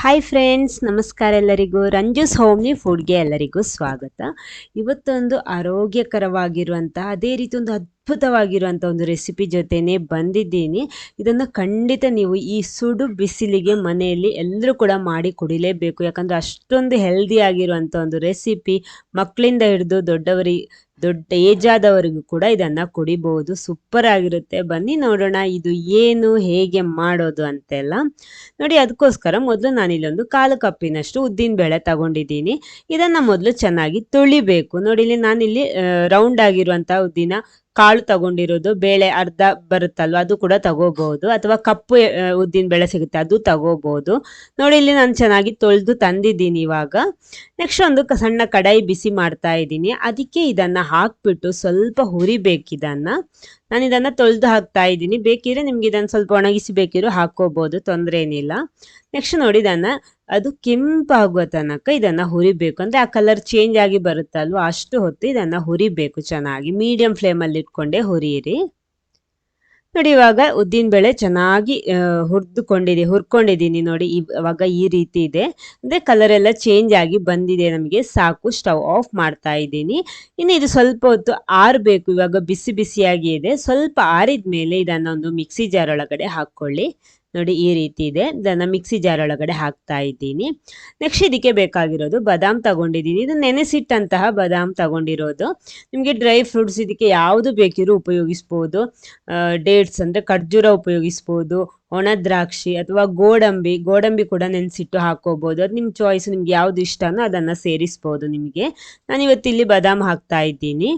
Hi friends ನಮಸ್ಕಾರ ಎಲ್ಲರಿಗೂ. ರಂಜುಸ್ homely ಫುಡ್ಗೆ ಎಲ್ಲರಿಗೂ ಸ್ವಾಗತ. ಇವತ್ತೊಂದು ಆರೋಗ್ಯಕರವಾಗಿರುವಂತಹ ಅದೇ ರೀತಿ ಒಂದು ಅದ್ಭುತವಾಗಿರುವಂಥ ಒಂದು ರೆಸಿಪಿ ಜೊತೆನೆ ಬಂದಿದ್ದೀನಿ. ಇದನ್ನು ಖಂಡಿತ ನೀವು ಈ ಸುಡು ಬಿಸಿಲಿಗೆ ಮನೆಯಲ್ಲಿ ಎಲ್ಲರೂ ಕೂಡ ಮಾಡಿ ಕುಡಿಲೇಬೇಕು. ಯಾಕಂದರೆ ಅಷ್ಟೊಂದು ಹೆಲ್ದಿ ಆಗಿರುವಂಥ ಒಂದು ರೆಸಿಪಿ ಮಕ್ಕಳಿಂದ ಹಿಡಿದು ದೊಡ್ಡವರಿ, ದೊಡ್ಡ ಏಜ್ ಆದವರಿಗೂ ಕೂಡ ಇದನ್ನು ಕುಡಿಬಹುದು ಸೂಪರ್ ಆಗಿರುತ್ತೆ. ಬನ್ನಿ ನೋಡೋಣ ಇದು ಏನು, ಹೇಗೆ ಮಾಡೋದು ಅಂತೆಲ್ಲ. ನೋಡಿ, ಅದಕ್ಕೋಸ್ಕರ ಮೊದಲು ನಾನಿಲ್ಲೊಂದು ಕಾಲು ಕಪ್ಪಿನಷ್ಟು ಉದ್ದಿನ ಬೇಳೆ ತಗೊಂಡಿದ್ದೀನಿ. ಇದನ್ನು ಮೊದಲು ಚೆನ್ನಾಗಿ ತೊಳಿಬೇಕು. ನೋಡಿ, ಇಲ್ಲಿ ನಾನಿಲ್ಲಿ ರೌಂಡ್ ಆಗಿರುವಂಥ ಉದ್ದಿನ ಕಾಳು ತಗೊಂಡಿರೋದು, ಬೇಳೆ ಅರ್ಧ ಬರುತ್ತಲ್ವ, ಅದು ಕೂಡ ತಗೋಬಹುದು ಅಥವಾ ಕಪ್ಪು ಉದ್ದಿನ ಬೇಳೆ ಸಿಗುತ್ತೆ, ಅದು ತಗೋಬಹುದು ನೋಡಿ, ಇಲ್ಲಿ ನಾನು ಚೆನ್ನಾಗಿ ತೊಳೆದು ತಂದಿದ್ದೀನಿ ಇವಾಗ. ನೆಕ್ಸ್ಟ್ ಒಂದು ಸಣ್ಣ ಕಡಾಯಿ ಬಿಸಿ ಮಾಡ್ತಾ ಇದ್ದೀನಿ. ಅದಕ್ಕೆ ಇದನ್ನ ಹಾಕ್ಬಿಟ್ಟು ಸ್ವಲ್ಪ ಹುರಿಬೇಕು ಇದನ್ನ. ನಾನು ಇದನ್ನ ತೊಳೆದು ಹಾಕ್ತಾ ಇದ್ದೀನಿ. ಬೇಕಿದ್ರೆ ನಿಮ್ಗೆ ಇದನ್ನ ಸ್ವಲ್ಪ ಒಣಗಿಸಿ ಬೇಕಿರೋ ಹಾಕೋಬಹುದು ತೊಂದರೆ ಏನಿಲ್ಲ. ನೆಕ್ಸ್ಟ್ ನೋಡಿ ಇದನ್ನು, ಅದು ಕೆಂಪಾಗುವ ತನಕ ಇದನ್ನ ಹುರಿಬೇಕು. ಅಂದ್ರೆ ಆ ಕಲರ್ ಚೇಂಜ್ ಆಗಿ ಬರುತ್ತಲ್ವ, ಅಷ್ಟು ಹೊತ್ತು ಇದನ್ನ ಹುರಿಬೇಕು ಚೆನ್ನಾಗಿ. ಮೀಡಿಯಂ ಫ್ಲೇಮಲ್ಲಿ ಇಟ್ಕೊಂಡೇ ಹುರಿಯಿರಿ. ನೋಡಿ ಇವಾಗ ಉದ್ದಿನ ಬೇಳೆ ಚೆನ್ನಾಗಿ ಹುರಿದುಕೊಂಡಿದೆ, ಹುರ್ಕೊಂಡಿದ್ದೀನಿ ನೋಡಿ. ಇವಾಗ ಈ ರೀತಿ ಇದೆ. ಅಂದರೆ ಕಲರ್ ಎಲ್ಲ ಚೇಂಜ್ ಆಗಿ ಬಂದಿದೆ ನಮಗೆ. ಸಾಕು ಸ್ಟವ್ ಆಫ್ ಮಾಡ್ತಾ ಇದ್ದೀನಿ. ಇನ್ನು ಇದು ಸ್ವಲ್ಪ ಹೊತ್ತು ಆರಬೇಕು. ಇವಾಗ ಬಿಸಿ ಬಿಸಿಯಾಗಿ ಇದೆ. ಸ್ವಲ್ಪ ಆರಿದ ಮೇಲೆ ಇದನ್ನ ಒಂದು ಮಿಕ್ಸಿ ಜಾರ್ ಒಳಗಡೆ ಹಾಕ್ಕೊಳ್ಳಿ. ನೋಡಿ ಈ ರೀತಿ ಇದೆ. ಇದನ್ನು ಮಿಕ್ಸಿ ಜಾರ್ ಒಳಗಡೆ ಹಾಕ್ತಾ ಇದ್ದೀನಿ. ನೆಕ್ಸ್ಟ್ ಇದಕ್ಕೆ ಬೇಕಾಗಿರೋದು ಬಾದಾಮ್ ತಗೊಂಡಿದ್ದೀನಿ. ಇದು ನೆನೆಸಿಟ್ಟಂತಹ ಬಾದಾಮ್ ತಗೊಂಡಿರೋದು. ನಿಮಗೆ ಡ್ರೈ ಫ್ರೂಟ್ಸ್ ಇದಕ್ಕೆ ಯಾವುದು ಬೇಕಿರೋ ಉಪಯೋಗಿಸ್ಬೋದು. ಡೇಟ್ಸ್ ಅಂದರೆ ಖರ್ಜೂರ ಉಪಯೋಗಿಸ್ಬೋದು. ಒಣ ದ್ರಾಕ್ಷಿ ಅಥವಾ ಗೋಡಂಬಿ ಗೋಡಂಬಿ ಕೂಡ ನೆನೆಸಿಟ್ಟು ಹಾಕೋಬಹುದು ಅದು ನಿಮ್ಮ ಚಾಯ್ಸ್ ನಿಮ್ಗೆ ಯಾವ್ದು ಇಷ್ಟನೋ ಅದನ್ನು ಸೇರಿಸ್ಬೋದು ನಿಮಗೆ. ನಾನು ಇವತ್ತಿಲ್ಲಿ ಬಾದಾಮ್ ಹಾಕ್ತಾ ಇದ್ದೀನಿ.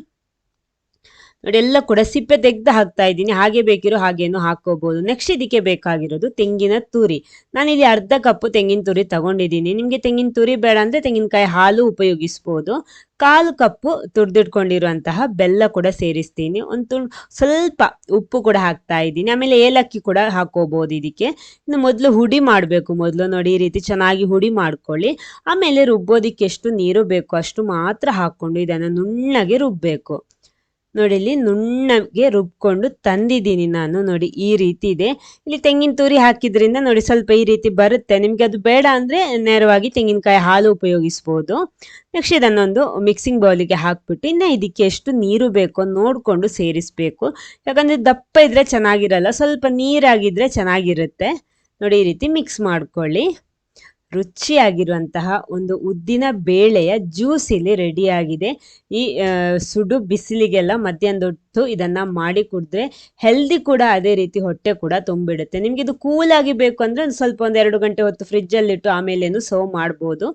ನೋಡಿ, ಎಲ್ಲ ಕೂಡ ಸಿಪ್ಪೆ ತೆಗೆದು ಹಾಕ್ತಾ ಇದ್ದೀನಿ. ಹಾಗೆ ಬೇಕಿರೋ ಹಾಗೇನು ಹಾಕೋಬಹುದು ನೆಕ್ಸ್ಟ್ ಇದಕ್ಕೆ ಬೇಕಾಗಿರೋದು ತೆಂಗಿನ ತುರಿ. ನಾನಿಲ್ಲಿ ಅರ್ಧ ಕಪ್ಪು ತೆಂಗಿನ ತುರಿ ತಗೊಂಡಿದ್ದೀನಿ. ನಿಮಗೆ ತೆಂಗಿನ ತುರಿ ಬೇಡ ಅಂದ್ರೆ ತೆಂಗಿನಕಾಯಿ ಹಾಲು ಉಪಯೋಗಿಸ್ಬೋದು. ಕಾಲು ಕಪ್ಪು ತುರ್ದಿಟ್ಕೊಂಡಿರುವಂತಹ ಬೆಲ್ಲ ಕೂಡ ಸೇರಿಸ್ತೀನಿ. ಒಂದು ಸ್ವಲ್ಪ ಉಪ್ಪು ಕೂಡ ಹಾಕ್ತಾ ಇದ್ದೀನಿ. ಆಮೇಲೆ ಏಲಕ್ಕಿ ಕೂಡ ಹಾಕೋಬಹುದು ಇದಕ್ಕೆ. ಇನ್ನು ಮೊದಲು ಹುಡಿ ಮಾಡಬೇಕು. ಮೊದಲು ನೋಡಿ, ಈ ರೀತಿ ಚೆನ್ನಾಗಿ ಹುಡಿ ಮಾಡ್ಕೊಳ್ಳಿ. ಆಮೇಲೆ ರುಬ್ಬೋದಿಕ್ಕೆ ಎಷ್ಟು ನೀರು ಬೇಕು ಅಷ್ಟು ಮಾತ್ರ ಹಾಕ್ಕೊಂಡು ಇದನ್ನು ನುಣ್ಣಗೆ ರುಬ್ಬಬೇಕು ನೋಡಿ ಇಲ್ಲಿ ನುಣ್ಣಗೆ ರುಬ್ಕೊಂಡು ತಂದಿದ್ದೀನಿ ನಾನು. ನೋಡಿ ಈ ರೀತಿ ಇದೆ. ಇಲ್ಲಿ ತೆಂಗಿನ ತುರಿ ಹಾಕಿದ್ರಿಂದ ನೋಡಿ ಸ್ವಲ್ಪ ಈ ರೀತಿ ಬರುತ್ತೆ. ನಿಮಗೆ ಅದು ಬೇಡ ಅಂದರೆ ನೇರವಾಗಿ ತೆಂಗಿನಕಾಯಿ ಹಾಲು ಉಪಯೋಗಿಸ್ಬೋದು. ನೆಕ್ಸ್ಟ್ ಇದನ್ನೊಂದು ಮಿಕ್ಸಿಂಗ್ ಬೌಲಿಗೆ ಹಾಕ್ಬಿಟ್ಟು ಇನ್ನು ಇದಕ್ಕೆ ಎಷ್ಟು ನೀರು ಬೇಕೋ ನೋಡಿಕೊಂಡು ಸೇರಿಸಬೇಕು. ಯಾಕಂದರೆ ದಪ್ಪ ಇದ್ರೆ ಚೆನ್ನಾಗಿರಲ್ಲ, ಸ್ವಲ್ಪ ನೀರಾಗಿದ್ದರೆ ಚೆನ್ನಾಗಿರುತ್ತೆ. ನೋಡಿ ಈ ರೀತಿ ಮಿಕ್ಸ್ ಮಾಡ್ಕೊಳ್ಳಿ. ರುಚಿಯಾಗಿರುವಂತಹ ಒಂದು ಉದ್ದಿನ ಬೇಳೆಯ ಜ್ಯೂಸ್ ಇಲ್ಲಿ ರೆಡಿಯಾಗಿದೆ. ಈ ಸುಡು ಬಿಸಿಲಿಗೆಲ್ಲ ಮಧ್ಯಾಹ್ನದೊತ್ತು ಇದನ್ನ ಮಾಡಿ ಕುಡಿದ್ರೆ ಹೆಲ್ದಿ ಕೂಡ ಅದೇ ರೀತಿ ಹೊಟ್ಟೆ ಕೂಡ ತುಂಬಿಡುತ್ತೆ. ನಿಮ್ಗೆ ಇದು ಕೂಲ್ ಆಗಿ ಬೇಕು ಅಂದ್ರೆ ಒಂದು ಸ್ವಲ್ಪ ಒಂದು ಎರಡು ಗಂಟೆ ಹೊತ್ತು ಫ್ರಿಜ್ಜಲ್ಲಿಟ್ಟು ಆಮೇಲೇನು ಸರ್ವ್ ಮಾಡ್ಬೋದು.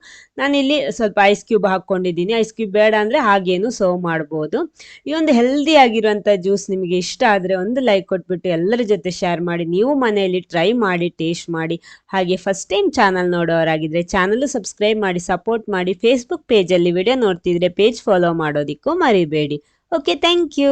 ನಾನಿಲ್ಲಿ ಸ್ವಲ್ಪ ಐಸ್ ಕ್ಯೂಬ್ ಹಾಕ್ಕೊಂಡಿದ್ದೀನಿ. ಐಸ್ ಕ್ಯೂಬ್ ಬೇಡ ಅಂದ್ರೆ ಹಾಗೇನು ಸರ್ವ್ ಮಾಡ್ಬೋದು. ಈ ಒಂದು ಹೆಲ್ದಿ ಆಗಿರುವಂಥ ಜ್ಯೂಸ್ ನಿಮಗೆ ಇಷ್ಟ ಆದರೆ ಒಂದು ಲೈಕ್ ಕೊಟ್ಬಿಟ್ಟು ಎಲ್ಲರ ಜೊತೆ ಶೇರ್ ಮಾಡಿ. ನೀವು ಮನೆಯಲ್ಲಿ ಟ್ರೈ ಮಾಡಿ ಟೇಸ್ಟ್ ಮಾಡಿ. ಹಾಗೆ ಫಸ್ಟ್ ಟೈಮ್ ಚಾನಲ್ ನೋಡೋರಾಗಿದ್ರೆ ಚಾನಲ್ ಸಬ್ಸ್ಕ್ರೈಬ್ ಮಾಡಿ ಸಪೋರ್ಟ್ ಮಾಡಿ ಫೇಸ್ಬುಕ್ ಪೇಜಲ್ಲಿ ವಿಡಿಯೋ ನೋಡ್ತಿದ್ರೆ ಪೇಜ್ ಫಾಲೋ ಮಾಡೋದಿಕ್ಕೂ ಮರಿಬೇಡಿ. Okay thank you